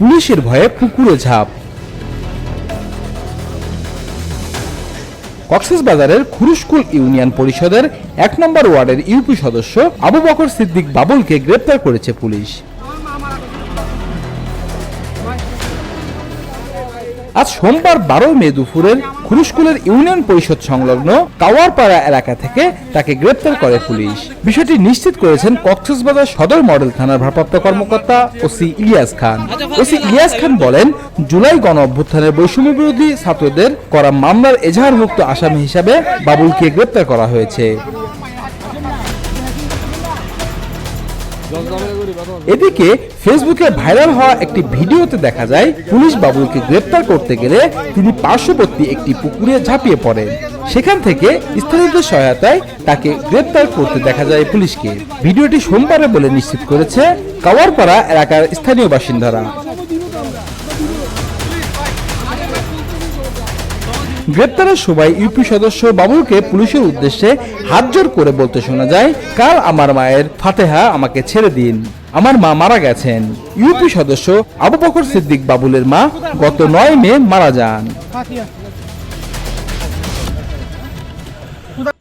পুলিশের ভয়ে পুকুরে ঝাঁপ। কক্সবাজারের খুরুশকুল ইউনিয়ন পরিষদের এক নম্বর ওয়ার্ডের ইউপি সদস্য আবু বকর সিদ্দিক বাবুলকে গ্রেপ্তার করেছে পুলিশ। আজ সোমবার বারো মে দুপুরের খুরুশকুলের ইউনিয়ন পরিষদ সংলগ্ন কাওয়ারপাড়া এলাকা থেকে তাকে গ্রেপ্তার করে পুলিশ। বিষয়টি নিশ্চিত করেছেন কক্সবাজার সদর মডেল থানার ভারপ্রাপ্ত কর্মকর্তা ওসি ইলিয়াস খান। ওসি ইলিয়াস খান বলেন, জুলাই গণ অভ্যুত্থানের বৈষম্য বিরোধী ছাত্রদের করা মামলার এজাহারভুক্ত আসামি হিসাবে বাবুলকে গ্রেপ্তার করা হয়েছে। এদিকে ফেসবুকে ভাইরাল হওয়া একটি ভিডিওতে দেখা যায়, পুলিশ বাবুলকে গ্রেপ্তার করতে গেলে তিনি পার্শ্ববর্তী একটি পুকুরে ঝাঁপিয়ে পড়েন। সেখান থেকে স্থানীয়দের সহায়তায় তাকে গ্রেপ্তার করতে দেখা যায় পুলিশকে। ভিডিওটি সোমবারে বলে নিশ্চিত করেছে কাওয়ারপাড়া এলাকার স্থানীয় বাসিন্দারা। গ্রেপ্তারের সময় ইউপি সদস্য বাবুলকে পুলিশের উদ্দেশ্যে হাতজোর করে বলতে শোনা যায়, কাল আমার মায়ের ফাতেহা আমাকে ছেড়ে দিন। আমার মা মারা গেছেন। ইউপি সদস্য আবু বকর সিদ্দিক বাবুলের মা গত নয় মে মারা যান।